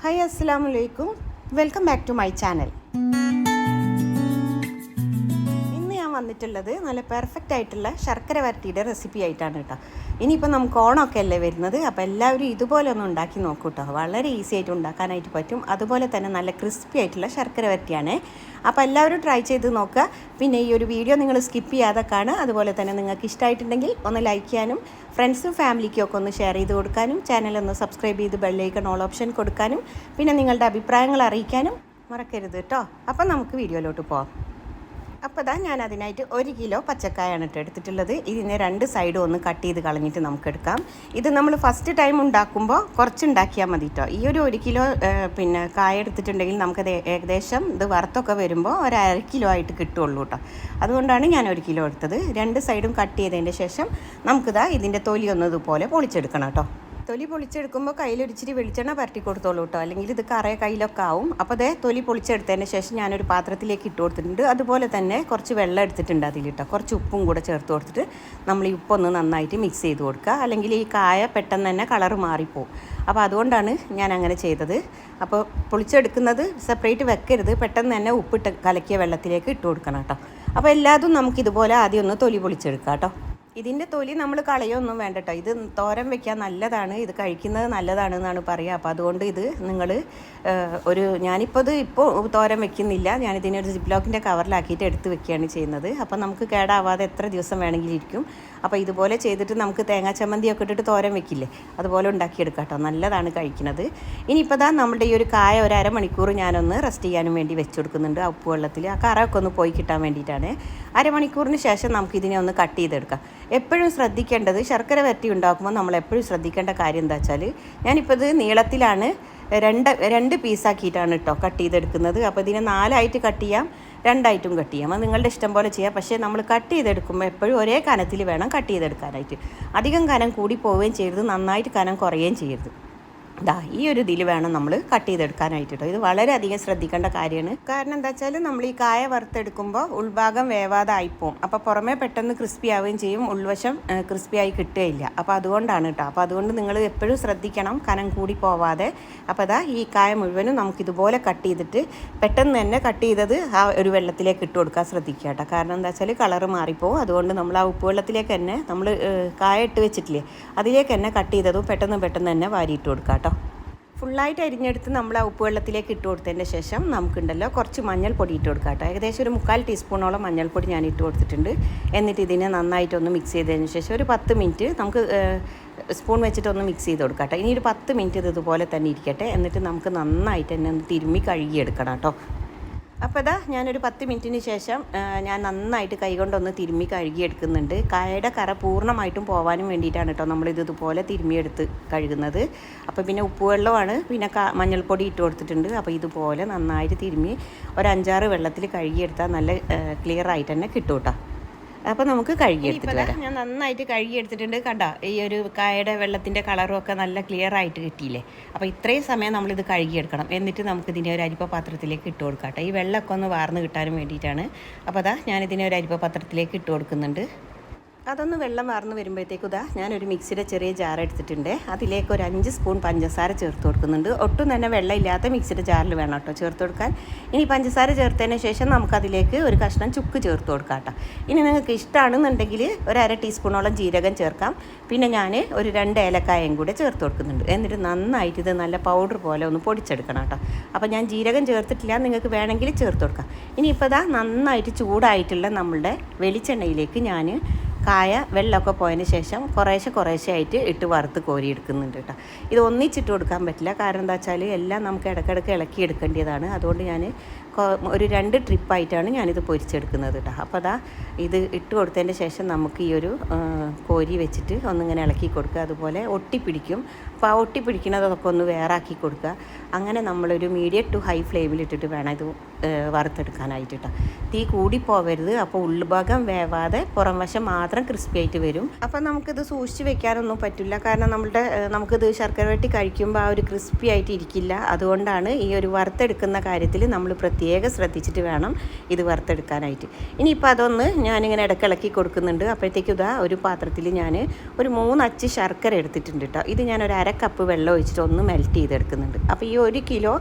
Hi అస్సలం welcome back to my channel വന്നിട്ടുള്ളത്. നല്ല പെർഫെക്റ്റ് ആയിട്ടുള്ള ശർക്കര വരട്ടിയുടെ റെസിപ്പി ആയിട്ടാണ് കേട്ടോ. ഇനിയിപ്പോൾ നമുക്ക് ഓണമൊക്കെ അല്ലേ വരുന്നത്? അപ്പോൾ എല്ലാവരും ഇതുപോലെ ഒന്ന് ഉണ്ടാക്കി നോക്കൂ കേട്ടോ. വളരെ ഈസി ആയിട്ട് ഉണ്ടാക്കാനായിട്ട് പറ്റും. അതുപോലെ തന്നെ നല്ല ക്രിസ്പി ആയിട്ടുള്ള ശർക്കര വരട്ടിയാണ്. അപ്പോൾ എല്ലാവരും ട്രൈ ചെയ്ത് നോക്കുക. പിന്നെ ഈ ഒരു വീഡിയോ നിങ്ങൾ സ്കിപ്പ് ചെയ്യാതെ കാണുക. അതുപോലെ തന്നെ നിങ്ങൾക്ക് ഇഷ്ടമായിട്ടുണ്ടെങ്കിൽ ഒന്ന് ലൈക്ക് ചെയ്യാനും ഫ്രണ്ട്സും ഫാമിലിക്കും ഒക്കെ ഒന്ന് ഷെയർ ചെയ്ത് കൊടുക്കാനും ചാനൽ ഒന്ന് സബ്സ്ക്രൈബ് ചെയ്ത് ബെല്ലൈക്കൺ ഓൾ ഓപ്ഷൻ കൊടുക്കാനും പിന്നെ നിങ്ങളുടെ അഭിപ്രായങ്ങൾ അറിയിക്കാനും മറക്കരുത് കേട്ടോ. അപ്പം നമുക്ക് വീഡിയോയിലോട്ട് പോവാം. അപ്പോൾ ഇതാ ഞാൻ അതിനായിട്ട് ഒരു കിലോ പച്ചക്കായാണ് കേട്ടോ എടുത്തിട്ടുള്ളത്. ഇതിനെ രണ്ട് സൈഡും ഒന്ന് കട്ട് ചെയ്ത് കളഞ്ഞിട്ട് നമുക്ക് എടുക്കാം ഇത് നമ്മൾ ഫസ്റ്റ് ടൈം ഉണ്ടാക്കുമ്പോൾ കുറച്ച് ഉണ്ടാക്കിയാൽ മതി കേട്ടോ ഈ ഒരു ഒരു കിലോ പിന്നെ കായ എടുത്തിട്ടുണ്ടെങ്കിൽ നമുക്കത് ഏകദേശം ഇത് വറുത്തൊക്കെ വരുമ്പോൾ ഒരു അര കിലോ ആയിട്ട് കിട്ടുള്ളൂ കേട്ടോ അതുകൊണ്ടാണ് ഞാൻ ഒരു കിലോ എടുത്തത്. രണ്ട് സൈഡും കട്ട് ചെയ്തതിന്റെ ശേഷം നമുക്കിതാ ഇതിന്റെ തൊലി ഒന്ന് ഇതുപോലെ പൊളിച്ചെടുക്കണം കേട്ടോ തൊലി പൊളിച്ചെടുക്കുമ്പോൾ കയ്യിലൊരിച്ചിരി വെളിച്ചെണ്ണ പരട്ടി കൊടുത്തോളൂ കേട്ടോ അല്ലെങ്കിൽ ഇത് കറേ കയ്യിലൊക്കെ ആവും. അപ്പോൾ അതേ തൊലി പൊളിച്ചെടുത്തതിന് ശേഷം ഞാനൊരു പാത്രത്തിലേക്ക് ഇട്ട് കൊടുത്തിട്ടുണ്ട്. അതുപോലെ തന്നെ കുറച്ച് വെള്ളം എടുത്തിട്ടുണ്ട് അതിൽ കേട്ടോ കുറച്ച് ഉപ്പും കൂടെ ചേർത്ത് കൊടുത്തിട്ട് നമ്മൾ ഈ ഉപ്പൊന്ന് നന്നായിട്ട് മിക്സ് ചെയ്ത് കൊടുക്കുക. അല്ലെങ്കിൽ ഈ കായ പെട്ടെന്ന് തന്നെ കളർ മാറിപ്പോവും. അപ്പോൾ അതുകൊണ്ടാണ് ഞാൻ അങ്ങനെ ചെയ്തത്. അപ്പോൾ പൊളിച്ചെടുക്കുന്നത് സെപ്പറേറ്റ് വെക്കരുത്. പെട്ടെന്ന് തന്നെ ഉപ്പിട്ട് കലക്കിയ വെള്ളത്തിലേക്ക് ഇട്ട് കൊടുക്കണം കേട്ടോ അപ്പോൾ എല്ലാതും നമുക്കിതുപോലെ ആദ്യം ഒന്ന് തൊലി പൊളിച്ചെടുക്കാം കേട്ടോ ഇതിന്റെ തൊലി നമ്മൾ കളയൊന്നും വേണ്ട കേട്ടോ ഇത് തോരൻ വെക്കാൻ നല്ലതാണ് ഇത് കഴിക്കുന്നത് നല്ലതാണ് എന്നാണ് പറയുക അപ്പോൾ അതുകൊണ്ട് ഇത് നിങ്ങൾ ഒരു ഞാനിപ്പോൾ ഇത് ഇപ്പോൾ തോരൻ വെക്കുന്നില്ല. ഞാനിതിനെ ഒരു സിപ്ലോക്കിന്റെ കവറിലാക്കിയിട്ട് എടുത്ത് വെക്കുകയാണ് ചെയ്യുന്നത്. അപ്പോൾ നമുക്ക് കേടാവാതെ എത്ര ദിവസം വേണമെങ്കിലും ഇരിക്കും. അപ്പോൾ ഇതുപോലെ ചെയ്തിട്ട് നമുക്ക് തേങ്ങാ ചമ്മന്തിയൊക്കെ ഇട്ടിട്ട് തോരൻ വെക്കില്ലേ? അതുപോലെ ഉണ്ടാക്കിയെടുക്കാം നല്ലതാണ് കഴിക്കുന്നത്. ഇനിയിപ്പോൾ ദാ നമ്മുടെ ഈ ഒരു കായ ഒരു അരമണിക്കൂർ ഞാനൊന്ന് റെസ്റ്റ് ചെയ്യാനും വേണ്ടി വെച്ച് കൊടുക്കുന്നുണ്ട് ആ ഉപ്പ് വെള്ളത്തിൽ. ആ കറയൊക്കെ ഒന്ന് പോയി കിട്ടാൻ വേണ്ടിയിട്ടാണ്. അരമണിക്കൂറിന് ശേഷം നമുക്ക് ഇതിനെ ഒന്ന് കട്ട് ചെയ്തെടുക്കാം. എപ്പോഴും ശ്രദ്ധിക്കേണ്ടത് ശർക്കര വരട്ടി ഉണ്ടാക്കുമ്പോൾ നമ്മൾ എപ്പോഴും ശ്രദ്ധിക്കേണ്ട കാര്യം എന്താ വെച്ചാൽ ഞാനിപ്പോൾ ഇത് നീളത്തിലാണ് രണ്ട് രണ്ട് പീസാക്കിയിട്ടാണ് കേട്ടോ കട്ട് ചെയ്തെടുക്കുന്നത്. അപ്പോൾ ഇതിനെ നാലായിട്ട് കട്ട് ചെയ്യാം. രണ്ടായിട്ടും കട്ട് ചെയ്യാം. അത് നിങ്ങളുടെ ഇഷ്ടം പോലെ ചെയ്യാം. പക്ഷേ നമ്മൾ കട്ട് ചെയ്തെടുക്കുമ്പോൾ എപ്പോഴും ഒരേ കനത്തിൽ വേണം കട്ട് ചെയ്തെടുക്കാനായിട്ട്. അധികം കനം കൂടി പോവുകയും ചെയ്യരുത്. നന്നായിട്ട് കനം കുറയുകയും ചെയ്യരുത്. ദാ ഈ ഒരു ഇതിൽ വേണം നമ്മൾ കട്ട് ചെയ്തെടുക്കാനായിട്ട് കേട്ടോ ഇത് വളരെയധികം ശ്രദ്ധിക്കേണ്ട കാര്യമാണ്. കാരണം എന്താ വെച്ചാൽ നമ്മൾ ഈ കായ വറുത്തെടുക്കുമ്പോൾ ഉൾഭാഗം വേവാതായി ആയിപ്പോവും അപ്പോൾ പുറമേ പെട്ടെന്ന് ക്രിസ്പി ആവുകയും ചെയ്യും. ഉൾവശം ക്രിസ്പി ആയി കിട്ടുകയില്ല. അപ്പോൾ അതുകൊണ്ടാണ് കേട്ടോ അപ്പോൾ അതുകൊണ്ട് നിങ്ങൾ എപ്പോഴും ശ്രദ്ധിക്കണം. കനം കൂടി പോവാതെ. അപ്പോൾ അതാ ഈ കായ മുഴുവനും നമുക്ക് ഇതുപോലെ കട്ട് ചെയ്തിട്ട് പെട്ടെന്ന് തന്നെ കട്ട് ചെയ്തത് ആ ഒരു വെള്ളത്തിലേക്ക് ഇട്ട് കൊടുക്കാൻ ശ്രദ്ധിക്കുക കേട്ടോ കാരണം എന്താ വെച്ചാൽ കളറ് മാറിപ്പോവും. അതുകൊണ്ട് നമ്മൾ ആ ഉപ്പ് വെള്ളത്തിലേക്ക് തന്നെ നമ്മൾ കായ ഇട്ട് വെച്ചിട്ടില്ലേ? അതിലേക്ക് തന്നെ കട്ട് ചെയ്തതും പെട്ടെന്ന് പെട്ടെന്ന് തന്നെ വാരിയിട്ട് കൊടുക്കാം കേട്ടോ ഫുള്ളായിട്ട് അരിഞ്ഞെടുത്ത് നമ്മൾ ആ ഉപ്പ് വെള്ളത്തിലേക്ക് ഇട്ട് കൊടുത്തതിന്റെ ശേഷം നമുക്കുണ്ടല്ലോ കുറച്ച് മഞ്ഞൾപ്പൊടി ഇട്ട് കൊടുക്കാം കേട്ടോ. ഏകദേശം ഒരു മുക്കാൽ ടീസ്പൂണോളം മഞ്ഞൾപ്പൊടി ഞാൻ ഇട്ട് കൊടുത്തിട്ടുണ്ട്. എന്നിട്ട് ഇതിനെ നന്നായിട്ടൊന്ന് മിക്സ് ചെയ്തതിന് ശേഷം ഒരു പത്ത് മിനിറ്റ് നമുക്ക് സ്പൂൺ വെച്ചിട്ടൊന്ന് മിക്സ് ചെയ്ത് കൊടുക്കാം കേട്ടോ. ഇനി ഒരു പത്ത് മിനിറ്റ് ഇത് ഇതുപോലെ തന്നെ ഇരിക്കട്ടെ. എന്നിട്ട് നമുക്ക് നന്നായിട്ട് തന്നെ ഒന്ന് തിരുമ്മി കഴുകിയെടുക്കണം കേട്ടോ. അപ്പോൾ ഇതാ ഞാനൊരു പത്ത് മിനിറ്റിന് ശേഷം ഞാൻ നന്നായിട്ട് കൈകൊണ്ടൊന്ന് തിരുമ്മി കഴുകിയെടുക്കുന്നുണ്ട്. കായയുടെ കറ പൂർണമായിട്ടും പോകാനും വേണ്ടിയിട്ടാണ് കേട്ടോ നമ്മൾ ഇതുപോലെ തിരുമ്മിയെടുത്ത് കഴുകുന്നത്. അപ്പോൾ പിന്നെ ഉപ്പുവെള്ളമാണ് പിന്നെ മഞ്ഞൾപ്പൊടി ഇട്ട് കൊടുത്തിട്ടുണ്ട്. അപ്പോൾ ഇതുപോലെ നന്നായിട്ട് തിരുമ്മി ഒരു അഞ്ചാറ് വെള്ളത്തിൽ കഴുകിയെടുത്താൽ നല്ല ക്ലിയർ ആയിട്ട് തന്നെ കിട്ടും കേട്ടോ അപ്പോൾ നമുക്ക് കഴുകിയെടുത്തിട്ട് വരാം. ഞാൻ നന്നായിട്ട് കഴുകിയെടുത്തിട്ടുണ്ട്. കണ്ടോ ഈ ഒരു കായയുടെ വെള്ളത്തിന്റെ കളറും ഒക്കെ നല്ല ക്ലിയർ ആയിട്ട് കിട്ടിയില്ലേ? അപ്പോൾ ഇത്രയും സമയം നമ്മൾ നമ്മളിത് കഴുകിയെടുക്കണം. എന്നിട്ട് നമുക്ക് ഇതിനെ ഒരു അരിപ്പ പാത്രത്തിലേക്ക് ഇട്ട് കൊടുക്കാം ഈ വെള്ളമൊക്കെ ഒന്ന് വാർന്ന് കിട്ടാനും വേണ്ടിയിട്ടാണ്. അപ്പോൾ അതാ ഇതിനെ ഒരു അരിപ്പ പാത്രത്തിലേക്ക് ഇട്ട് കൊടുക്കുന്നുണ്ട്. അതൊന്ന് വെള്ളം വാർന്ന് വരുമ്പോഴത്തേക്കും ഇതാ ഞാനൊരു മിക്സിയുടെ ചെറിയ ജാർ എടുത്തിട്ടുണ്ട്. അതിലേക്ക് ഒരു അഞ്ച് സ്പൂൺ പഞ്ചസാര ചേർത്ത് കൊടുക്കുന്നുണ്ട്. ഒട്ടും തന്നെ വെള്ളം ഇല്ലാത്ത മിക്സിയുടെ ജാറിൽ വേണം കേട്ടോ ചേർത്ത് കൊടുക്കാൻ. ഇനി പഞ്ചസാര ചേർത്തതിന് ശേഷം നമുക്കതിലേക്ക് ഒരു കഷ്ണം ചുക്ക് ചേർത്ത് കൊടുക്കാം കേട്ടോ. ഇനി നിങ്ങൾക്ക് ഇഷ്ടമാണെന്നുണ്ടെങ്കിൽ ഒരു അര ടീസ്പൂണോളം ജീരകം ചേർക്കാം. പിന്നെ ഞാൻ ഒരു രണ്ട് ഏലക്കായയും കൂടെ ചേർത്ത് കൊടുക്കുന്നുണ്ട്. എന്നിട്ട് നന്നായിട്ട് ഇത് നല്ല പൗഡർ പോലെ ഒന്ന് പൊടിച്ചെടുക്കണം കേട്ടോ. അപ്പോൾ ഞാൻ ജീരകം ചേർത്തിട്ടില്ല. നിങ്ങൾക്ക് വേണമെങ്കിൽ ചേർത്ത് കൊടുക്കാം. ഇനിയിപ്പോൾ ഇതാ നന്നായിട്ട് ചൂടായിട്ടുള്ള നമ്മളുടെ വെളിച്ചെണ്ണയിലേക്ക് ഞാൻ കായ വെള്ളമൊക്കെ പോയതിന് ശേഷം കുറേശ്ശെ കുറേശ്ശെ ആയിട്ട് ഇട്ട് വറുത്ത് കോരി കോരിയെടുക്കുന്നുണ്ട് കേട്ടോ. ഇത് ഒന്നിച്ചിട്ട് കൊടുക്കാൻ പറ്റില്ല. കാരണം എന്താ വെച്ചാൽ എല്ലാം നമുക്ക് ഇടയ്ക്കിടയ്ക്ക് ഇളക്കി എടുക്കേണ്ടതാണ്. അതുകൊണ്ട് ഞാൻ ഒരു രണ്ട് ട്രിപ്പായിട്ടാണ് ഞാനിത് പൊരിച്ചെടുക്കുന്നത് കേട്ടോ. അപ്പോൾ അതാ ഇത് ഇട്ട് കൊടുത്തതിന്റെ ശേഷം നമുക്ക് ഈ ഒരു കോരി വെച്ചിട്ട് ഒന്നിങ്ങനെ ഇളക്കി കൊടുക്കുക. അതുപോലെ ഒട്ടിപ്പിടിക്കും അപ്പോൾ പിടിക്കുന്നതൊക്കെ ഒന്ന് വേറാക്കി കൊടുക്കുക. അങ്ങനെ നമ്മളൊരു മീഡിയം ടു ഹൈ ഫ്ലെയിമിൽ ഇട്ടിട്ട് വേണം ഇത് വറുത്തെടുക്കാനായിട്ട് തീ കൂടി പോവരുത്. അപ്പോൾ ഉള്ളുഭാഗം വേവാതെ പുറം വശം മാത്രം ക്രിസ്പി ആയിട്ട് വരും. അപ്പോൾ നമുക്കിത് സൂക്ഷിച്ച് വെക്കാനൊന്നും പറ്റില്ല. കാരണം നമ്മളുടെ നമുക്കിത് ശർക്കര വെട്ടി കഴിക്കുമ്പോൾ ആ ഒരു ക്രിസ്പി ആയിട്ട് ഇരിക്കില്ല. അതുകൊണ്ടാണ് ഈ ഒരു വറുത്തെടുക്കുന്ന കാര്യത്തിൽ നമ്മൾ പ്രത്യേകം ശ്രദ്ധിച്ചിട്ട് വേണം ഇത് വറുത്തെടുക്കാനായിട്ട്. ഇനിയിപ്പോൾ അതൊന്ന് ഞാനിങ്ങനെ ഇടക്കിളക്കി കൊടുക്കുന്നുണ്ട്. അപ്പോഴത്തേക്കും ഇതാ ഒരു പാത്രത്തിൽ ഞാൻ ഒരു മൂന്ന് അച്ച് ശർക്കര എടുത്തിട്ടുണ്ട് കേട്ടോ ഇത് ഞാൻ ഒരു അര അര കപ്പ് വെള്ളം ഒഴിച്ചിട്ട് ഒന്ന് മെൽറ്റ് ചെയ്തെടുക്കുന്നുണ്ട്. അപ്പോൾ ഈ ഒരു കിലോ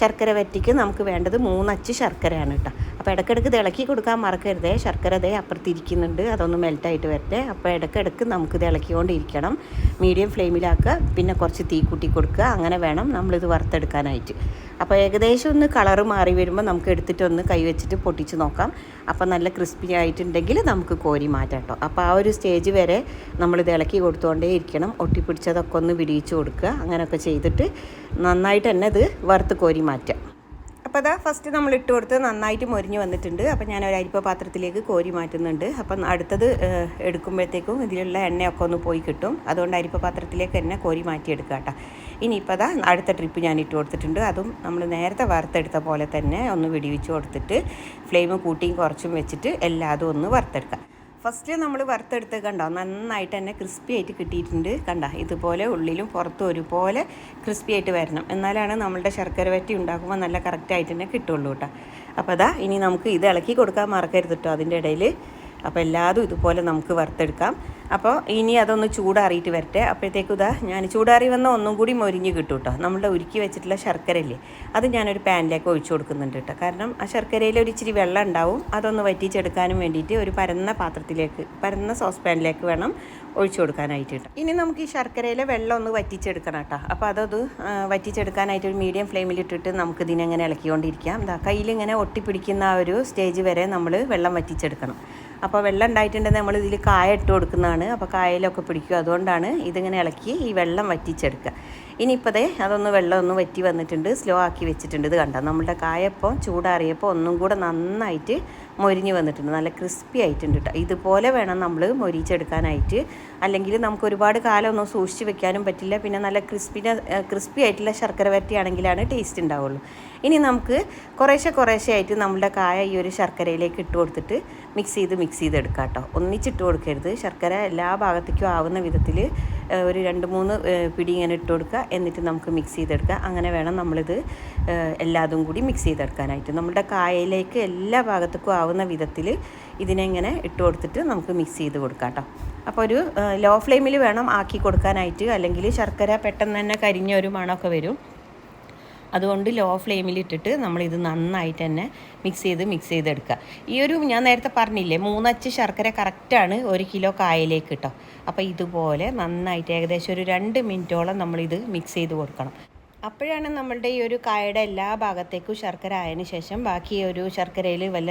ശർക്കര വറ്റിക്ക് നമുക്ക് വേണ്ടത് മൂന്നച്ച് ശർക്കരയാണ് കേട്ടോ. അപ്പോൾ ഇടയ്ക്കിടയ്ക്ക് തിളക്കി കൊടുക്കാൻ മറക്കരുതേ. ശർക്കര ദേ അപ്പുറത്തിരിക്കുന്നുണ്ട് അതൊന്ന് മെൽറ്റായിട്ട് വരട്ടെ. അപ്പോൾ ഇടയ്ക്കിടയ്ക്ക് നമുക്ക് തിളക്കിക്കൊണ്ടിരിക്കണം മീഡിയം ഫ്ലെയിമിലാക്കുക പിന്നെ കുറച്ച് തീ കൂട്ടി കൊടുക്കുക. അങ്ങനെ വേണം നമ്മളിത് വറുത്തെടുക്കാനായിട്ട്. അപ്പോൾ ഏകദേശം ഒന്ന് കളറ് മാറി വരുമ്പോൾ നമുക്ക് എടുത്തിട്ട് ഒന്ന് കൈ വെച്ചിട്ട് പൊട്ടിച്ച് നോക്കാം. അപ്പോൾ നല്ല ക്രിസ്പി ആയിട്ടുണ്ടെങ്കിൽ നമുക്ക് കോരി മാറ്റാം കേട്ടോ അപ്പോൾ ആ ഒരു സ്റ്റേജ് വരെ നമ്മൾ ഇത് ഇളക്കി കൊടുത്തുകൊണ്ടേ ഇരിക്കണം. ഒട്ടിപ്പിടിച്ചതൊക്കെ ഒന്ന് വിടിയിച്ച് കൊടുക്കുക. അങ്ങനെയൊക്കെ ചെയ്തിട്ട് നന്നായിട്ട് തന്നെ ഇത് വറുത്ത് കോരി മാറ്റാം. അപ്പോൾ അതാ ഫസ്റ്റ് നമ്മൾ ഇട്ട് കൊടുത്ത് നന്നായിട്ട് മൊരിഞ്ഞ് വന്നിട്ടുണ്ട്. അപ്പോൾ ഞാൻ ഒരു അരിപ്പ പാത്രത്തിലേക്ക് കോരി മാറ്റുന്നുണ്ട്. അപ്പം അടുത്തത് എടുക്കുമ്പോഴത്തേക്കും ഇതിലുള്ള എണ്ണയൊക്കെ ഒന്ന് പോയി കിട്ടും. അതുകൊണ്ട് അരിപ്പ പാത്രത്തിലേക്ക് തന്നെ കോരി മാറ്റിയെടുക്കുക കേട്ടോ. ഇനിയിപ്പോൾ അതാ അടുത്ത ട്രിപ്പ് ഞാൻ ഇട്ട് കൊടുത്തിട്ടുണ്ട്. അതും നമ്മൾ നേരത്തെ വറുത്തെടുത്ത പോലെ തന്നെ ഒന്ന് വിടിവിച്ച് കൊടുത്തിട്ട് ഫ്ലെയിം കൂട്ടിയും കുറച്ചും വെച്ചിട്ട് എല്ലാതും ഒന്ന് വറുത്തെടുക്കാം. ഫസ്റ്റ് നമ്മൾ വറുത്തെടുത്ത് കണ്ടോ? നന്നായിട്ട് തന്നെ ക്രിസ്പി ആയിട്ട് കിട്ടിയിട്ടുണ്ട്. കണ്ട? ഇതുപോലെ ഉള്ളിലും പുറത്തും ഒരുപോലെ ക്രിസ്പി ആയിട്ട് വരണം. എന്നാലാണ് നമ്മളുടെ ശർക്കര വറ്റി ഉണ്ടാക്കുമ്പോൾ നല്ല കറക്റ്റായിട്ട് തന്നെ കിട്ടുള്ളൂ കേട്ടോ. അപ്പോൾ അതാ ഇനി നമുക്ക് ഇത് ഇളക്കി കൊടുക്കാൻ മറക്കരുത് കേട്ടോ അതിന്റെ ഇടയിൽ അപ്പോൾ എല്ലാതും ഇതുപോലെ നമുക്ക് വറുത്തെടുക്കാം. അപ്പോൾ ഇനി അതൊന്ന് ചൂടാറിയിട്ട് വരട്ടെ. അപ്പോഴത്തേക്കും ഇതാ ഞാൻ ചൂടാറി വന്ന ഒന്നും കൂടി മൊരിഞ്ഞ് കിട്ടും കേട്ടോ നമ്മളുടെ ഉരുക്കി വെച്ചിട്ടുള്ള ശർക്കര അല്ലേ അത് ഞാനൊരു പാനിലേക്ക് ഒഴിച്ചു കൊടുക്കുന്നുണ്ട് കേട്ടോ. കാരണം ആ ശർക്കരയിൽ ഒരു ഇച്ചിരി വെള്ളം ഉണ്ടാവും. അതൊന്ന് വറ്റിച്ചെടുക്കാനും വേണ്ടിയിട്ട് ഒരു പരന്ന പാത്രത്തിലേക്ക് പരന്ന സോസ് പാനിലേക്ക് വേണം ഒഴിച്ചു കൊടുക്കാനായിട്ട് കേട്ടോ. ഇനി നമുക്ക് ഈ ശർക്കരയിലെ വെള്ളം ഒന്ന് വറ്റിച്ചെടുക്കണം കേട്ടോ. അപ്പോൾ അതത് വറ്റിച്ചെടുക്കാനായിട്ട് ഒരു മീഡിയം ഫ്ലെയിമിൽ ഫ്ലെയിമിലിട്ടിട്ട് നമുക്ക് ഇതിനെങ്ങനെ ഇളക്കിക്കൊണ്ടിരിക്കാം. എന്താ കയ്യിലിങ്ങനെ ഒട്ടിപ്പിടിക്കുന്ന ആ ഒരു സ്റ്റേജ് വരെ നമ്മൾ വെള്ളം വറ്റിച്ചെടുക്കണം. അപ്പോൾ വെള്ളം ഉണ്ടായിട്ടുണ്ടെങ്കിൽ നമ്മൾ ഇതിൽ കായ ഇട്ട് കൊടുക്കുന്നതാണ്. അപ്പോൾ കായലൊക്കെ പിടിക്കും അതുകൊണ്ടാണ് ഇതിങ്ങനെ ഇളക്കി ഈ വെള്ളം വറ്റിച്ചെടുക്കുക. ഇനിയിപ്പോൾ ദേ അതൊന്ന് വെള്ളം ഒന്ന് വറ്റി വന്നിട്ടുണ്ട്. സ്ലോ ആക്കി വെച്ചിട്ടുണ്ട്. ഇത് കണ്ടോ? നമ്മളുടെ കായപ്പോൾ ചൂടാറിയപ്പോൾ ഒന്നും കൂടെ നന്നായിട്ട് മൊരിഞ്ഞ് വന്നിട്ടുണ്ട്. നല്ല ക്രിസ്പി ആയിട്ടുണ്ട് കേട്ടോ ഇതുപോലെ വേണം നമ്മൾ മൊരിച്ചെടുക്കാനായിട്ട്. അല്ലെങ്കിൽ നമുക്ക് ഒരുപാട് കാലം ഒന്നും സൂക്ഷിച്ച് വെക്കാനും പറ്റില്ല. പിന്നെ നല്ല ക്രിസ്പിനെ ക്രിസ്പി ആയിട്ടുള്ള ശർക്കര വരട്ടിയാണെങ്കിലാണ് ടേസ്റ്റ് ഉണ്ടാവുള്ളൂ. ഇനി നമുക്ക് കുറേശ്ശെ കുറേശ്ശെ ആയിട്ട് നമ്മുടെ കായ ഈ ഒരു ശർക്കരയിലേക്ക് ഇട്ട് കൊടുത്തിട്ട് മിക്സ് ചെയ്ത് മിക്സ് ചെയ്തെടുക്കാം കേട്ടോ ഒന്നിച്ചിട്ട് കൊടുക്കരുത്. ശർക്കര എല്ലാ ഭാഗത്തേക്കും ആവുന്ന വിധത്തിൽ ഒരു രണ്ട് മൂന്ന് പിടി ഇങ്ങനെ ഇട്ട് കൊടുക്കുക. എന്നിട്ട് നമുക്ക് മിക്സ് ചെയ്തെടുക്കുക അങ്ങനെ വേണം നമ്മളിത് എല്ലാതും കൂടി മിക്സ് ചെയ്തെടുക്കാനായിട്ട് നമ്മുടെ കായയിലേക്ക് എല്ലാ ഭാഗത്തേക്കും ആവുന്ന വിധത്തിൽ ഇതിനെ ഇങ്ങനെ ഇട്ട് കൊടുത്തിട്ട് നമുക്ക് മിക്സ് ചെയ്ത് കൊടുക്കാം കേട്ടോ അപ്പോൾ ഒരു ലോ ഫ്ലെയിമിൽ വേണം ആക്കി കൊടുക്കാനായിട്ട്. അല്ലെങ്കിൽ ശർക്കര പെട്ടെന്ന് തന്നെ കരിഞ്ഞ ഒരു മണമൊക്കെ വരും. അതുകൊണ്ട് ലോ ഫ്ലെയിമിൽ ഫ്ലെയിമിലിട്ടിട്ട് നമ്മളിത് നന്നായിട്ട് തന്നെ മിക്സ് ചെയ്ത് മിക്സ് ചെയ്തെടുക്കുക ഈ ഒരു ഞാൻ നേരത്തെ പറഞ്ഞില്ലേ മൂന്നച്ച് ശർക്കര കറക്റ്റാണ് ഒരു കിലോ കായലേക്ക് കേട്ടോ അപ്പോൾ ഇതുപോലെ നന്നായിട്ട് ഏകദേശം ഒരു രണ്ട് മിനിറ്റോളം നമ്മളിത് മിക്സ് ചെയ്ത് കൊടുക്കണം. അപ്പോഴാണ് നമ്മളുടെ ഈ ഒരു കായയുടെ എല്ലാ ഭാഗത്തേക്കും ശർക്കര ആയതിനു ശേഷം ബാക്കി ഒരു ശർക്കരയിൽ വല്ല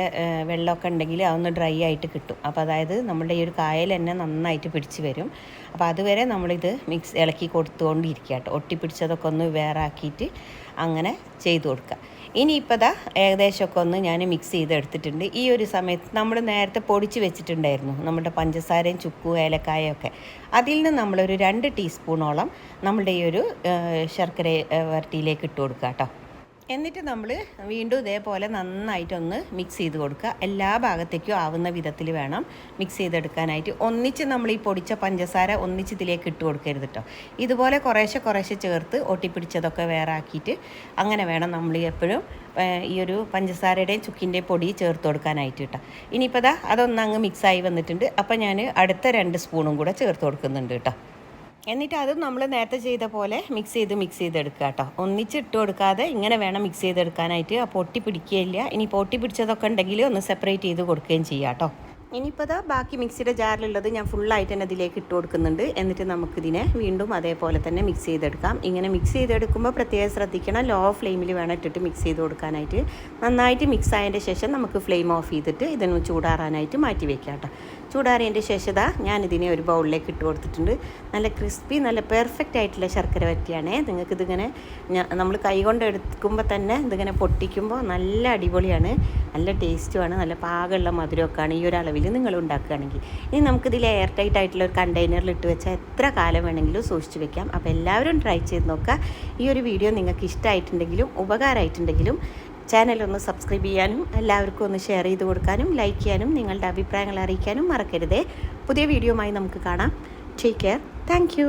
വെള്ളമൊക്കെ ഉണ്ടെങ്കിൽ അതൊന്ന് ഡ്രൈ ആയിട്ട് കിട്ടും. അപ്പോൾ അതായത് നമ്മളുടെ ഈ ഒരു കായൽ തന്നെ നന്നായിട്ട് പിടിച്ച് വരും. അപ്പോൾ അതുവരെ നമ്മളിത് മിക്സ് ഇളക്കി കൊടുത്തുകൊണ്ടിരിക്കുക കേട്ടോ. ഒട്ടിപ്പിടിച്ചതൊക്കെ ഒന്ന് വേറാക്കിയിട്ട് അങ്ങനെ ചെയ്തു കൊടുക്കുക. ഇനിയിപ്പോൾ ദാ ഏകദേശമൊക്കെ ഒന്ന് ഞാൻ മിക്സ് ചെയ്തെടുത്തിട്ടുണ്ട്. ഈ ഒരു സമയത്ത് നമ്മൾ നേരത്തെ പൊടിച്ച് വെച്ചിട്ടുണ്ടായിരുന്നു. നമ്മുടെ പഞ്ചസാരയും ചുക്കു ഏലക്കായും ഒക്കെ. അതിൽ നിന്ന് നമ്മളൊരു രണ്ട് ടീസ്പൂണോളം നമ്മുടെ ഈ ഒരു ശർക്കര വരട്ടിയിലേക്ക് ഇട്ട് കൊടുക്കുക കേട്ടോ എന്നിട്ട് നമ്മൾ വീണ്ടും ഇതേപോലെ നന്നായിട്ടൊന്ന് മിക്സ് ചെയ്ത് കൊടുക്കുക. എല്ലാ ഭാഗത്തേക്കും ആവുന്ന വിധത്തിൽ വേണം മിക്സ് ചെയ്തെടുക്കാനായിട്ട്. ഒന്നിച്ച് നമ്മൾ ഈ പൊടിച്ച പഞ്ചസാര ഒന്നിച്ച് ഇതിലേക്ക് ഇട്ട് കൊടുക്കരുത് കേട്ടോ ഇതുപോലെ കുറേശ്ശെ കുറേശ്ശെ ചേർത്ത് ഒട്ടിപ്പിടിച്ചതൊക്കെ വേറെ ആക്കിയിട്ട് അങ്ങനെ വേണം നമ്മൾ എപ്പോഴും ഈ ഒരു പഞ്ചസാരയുടെയും ചുക്കിന്റെയും പൊടി ചേർത്ത് കൊടുക്കാനായിട്ട് കേട്ടോ ഇനിയിപ്പോൾ അതൊന്നങ്ങ് മിക്സായി വന്നിട്ടുണ്ട്. അപ്പോൾ ഞാൻ അടുത്ത രണ്ട് സ്പൂണും കൂടെ ചേർത്ത് കൊടുക്കുന്നുണ്ട് കേട്ടോ എന്നിട്ട് അത് നമ്മൾ നേരത്തെ ചെയ്ത പോലെ മിക്സ് ചെയ്ത് മിക്സ് ചെയ്തെടുക്കുക കേട്ടോ. ഒന്നിച്ചിട്ട് കൊടുക്കാതെ ഇങ്ങനെ വേണം മിക്സ് ചെയ്തെടുക്കാനായിട്ട്. അപ്പോൾ പൊട്ടി പിടിക്കുകയില്ല. ഇനി പൊട്ടി പിടിച്ചതൊക്കെ ഉണ്ടെങ്കിൽ ഒന്ന് സെപ്പറേറ്റ് ചെയ്ത് കൊടുക്കുകയും ചെയ്യാം കേട്ടോ. ഇനിയിപ്പോൾ ദാ ബാക്കി മിക്സിയുടെ ജാറിലുള്ളത് ഞാൻ ഫുള്ളായിട്ട് തന്നെ അതിലേക്ക് ഇട്ട് കൊടുക്കുന്നുണ്ട്. എന്നിട്ട് നമുക്കിതിനെ വീണ്ടും അതേപോലെ തന്നെ മിക്സ് ചെയ്തെടുക്കാം. ഇങ്ങനെ മിക്സ് ചെയ്തെടുക്കുമ്പോൾ പ്രത്യേകം ശ്രദ്ധിക്കണം. ലോ ഫ്ലെയിമിൽ വേണം ഇട്ടിട്ട് മിക്സ് ചെയ്ത് കൊടുക്കാനായിട്ട്. നന്നായിട്ട് മിക്സ് ആയതിന്റെ ശേഷം നമുക്ക് ഫ്ലെയിം ഓഫ് ചെയ്തിട്ട് ഇതിന് ചൂടാറാനായിട്ട് മാറ്റി വെക്കാം കേട്ടോ ചൂടാറിയതിന്റെ ശേഷം ഞാനിതിനെ ഒരു ബൗളിലേക്ക് ഇട്ട് കൊടുത്തിട്ടുണ്ട്. നല്ല ക്രിസ്പി നല്ല പെർഫെക്റ്റ് ആയിട്ടുള്ള ശർക്കര വറ്റിയാണേ നിങ്ങൾക്കിതിങ്ങനെ നമ്മൾ കൈകൊണ്ട് എടുക്കുമ്പോൾ തന്നെ ഇതിങ്ങനെ പൊട്ടിക്കുമ്പോൾ നല്ല അടിപൊളിയാണ്. നല്ല ടേസ്റ്റുമാണ് നല്ല പാകമുള്ള മധുരമൊക്കെയാണ് ഈ ഒരു അളവിൽ നിങ്ങൾ ഉണ്ടാക്കുകയാണെങ്കിൽ ഇനി നമുക്കിതിൽ എയർ ടൈറ്റ് ആയിട്ടുള്ള ഒരു കണ്ടെയ്നറിൽ ഇട്ട് വെച്ചാൽ എത്ര കാലം വേണമെങ്കിലും സൂക്ഷിച്ചു വെക്കാം. അപ്പോൾ എല്ലാവരും ട്രൈ ചെയ്ത് നോക്കുക. ഈ ഒരു വീഡിയോ നിങ്ങൾക്ക് ഇഷ്ടമായിട്ടുണ്ടെങ്കിലും ഉപകാരമായിട്ടുണ്ടെങ്കിലും ചാനൽ ഒന്ന് സബ്സ്ക്രൈബ് ചെയ്യാനും എല്ലാവർക്കും ഒന്ന് ഷെയർ ചെയ്ത് കൊടുക്കാനും ലൈക്ക് ചെയ്യാനും നിങ്ങളുടെ അഭിപ്രായങ്ങൾ അറിയിക്കാനും മറക്കരുതേ. പുതിയ വീഡിയോയുമായി നമുക്ക് കാണാം. Take care thank